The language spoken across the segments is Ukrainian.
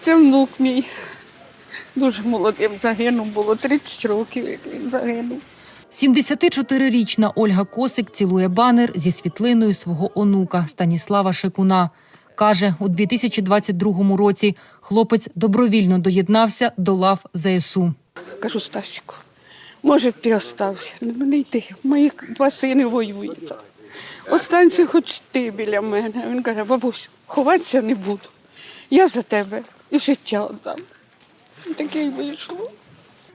Це внук мій. Дуже молодим загинув, було 30 років, як він загинув. 74-річна Ольга Косик цілує банер зі світлиною свого онука Станіслава Шикуна. Каже, у 2022 році хлопець добровільно доєднався до лав ЗСУ. Кажу, Стасіку, може б ти остався? Не йди, мої два сини воюють. Останься хоч ти біля мене. Він каже, бабусь, ховатися не буду. Я за тебе і життя віддам. Таке й вийшло.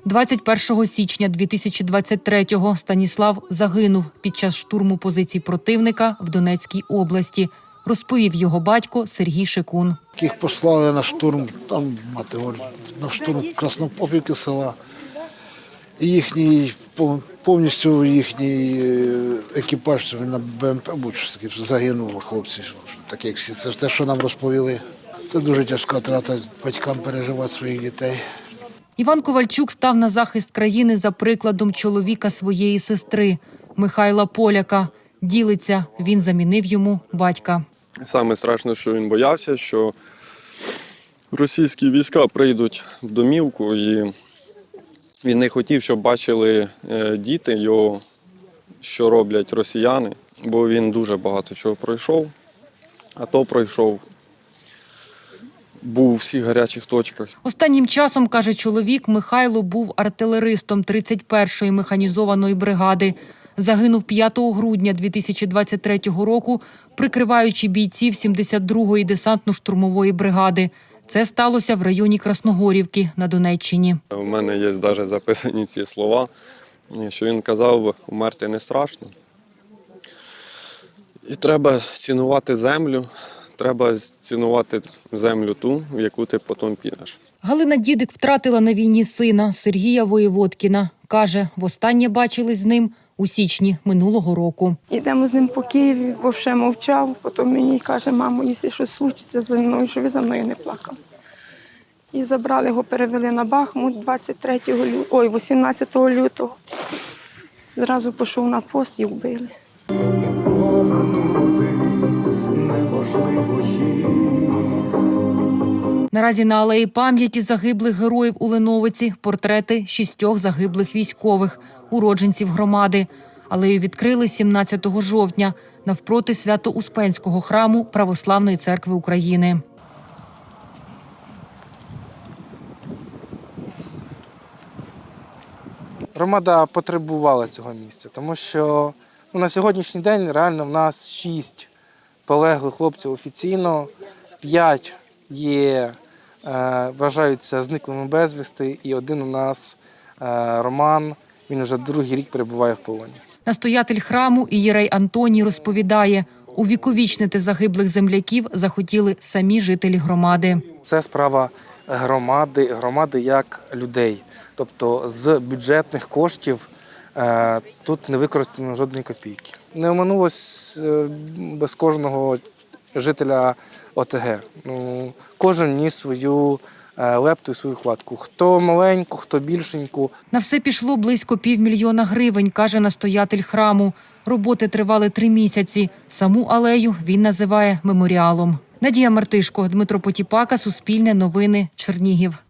21 січня 2023-го Станіслав загинув під час штурму позицій противника в Донецькій області, розповів його батько Сергій Шикун. Їх послали на штурм, там мати говорить, на штурм Краснопопівки села. І їхній повністю їхній е, екіпаж на БМП будь що таке, загинуло хлопці. Так як всі це ж те, що нам розповіли. Це дуже тяжка втрата батькам переживати своїх дітей. Іван Ковальчук став на захист країни за прикладом чоловіка своєї сестри Михайла Поляка. Ділиться, він замінив йому батька. Саме страшно, що він боявся, що російські війська прийдуть в домівку, і він не хотів, щоб бачили е, діти його, що роблять росіяни, бо він дуже багато чого пройшов, а то пройшов. Був у всіх гарячих точках. Останнім часом, каже чоловік, Михайло був артилеристом 31-ї механізованої бригади. Загинув 5 грудня 2023 року, прикриваючи бійців 72-ї десантно-штурмової бригади. Це сталося в районі Красногорівки на Донеччині. У мене є навіть записані ці слова, що він казав, умерти не страшно. І треба цінувати землю, треба цінувати землю ту, в яку ти потім підеш. Галина Дідик втратила на війні сина Сергія Воєводкіна. Каже, востаннє бачились з ним у січні минулого року. Йдемо з ним по Києві, бо ще мовчав. Потім мені каже, мамо, якщо щось случиться зі мною, що ви за мною не плакав. І забрали його, перевели на Бахмут 23 лютого, ой, 18 лютого. Зразу пішов на пост і вбили. Наразі на алеї пам'яті загиблих героїв у Леновиці портрети шістьох загиблих військових, уродженців громади. Алею відкрили 17 жовтня навпроти Свято-Успенського храму Православної церкви України. Громада потребувала цього місця, тому що ну, на сьогоднішній день реально в нас шість полеглих хлопців офіційно, п'ять є, вважаються зниклими безвісти, і один у нас е, Роман, він вже другий рік перебуває в полоні. Настоятель храму Ієрей Антоній розповідає, увіковічнити загиблих земляків захотіли самі жителі громади. Це справа громади, громади як людей. Тобто з бюджетних коштів е, тут не використано жодної копійки. Не оминулось е, без кожного жителя ОТГ. Ну, кожен ніс свою е, лепту і свою хватку. Хто маленьку, хто більшеньку. На все пішло близько півмільйона гривень, каже настоятель храму. Роботи тривали три місяці. Саму алею він називає меморіалом. Надія Мартишко, Дмитро Потіпака, Суспільне новини, Чернігів.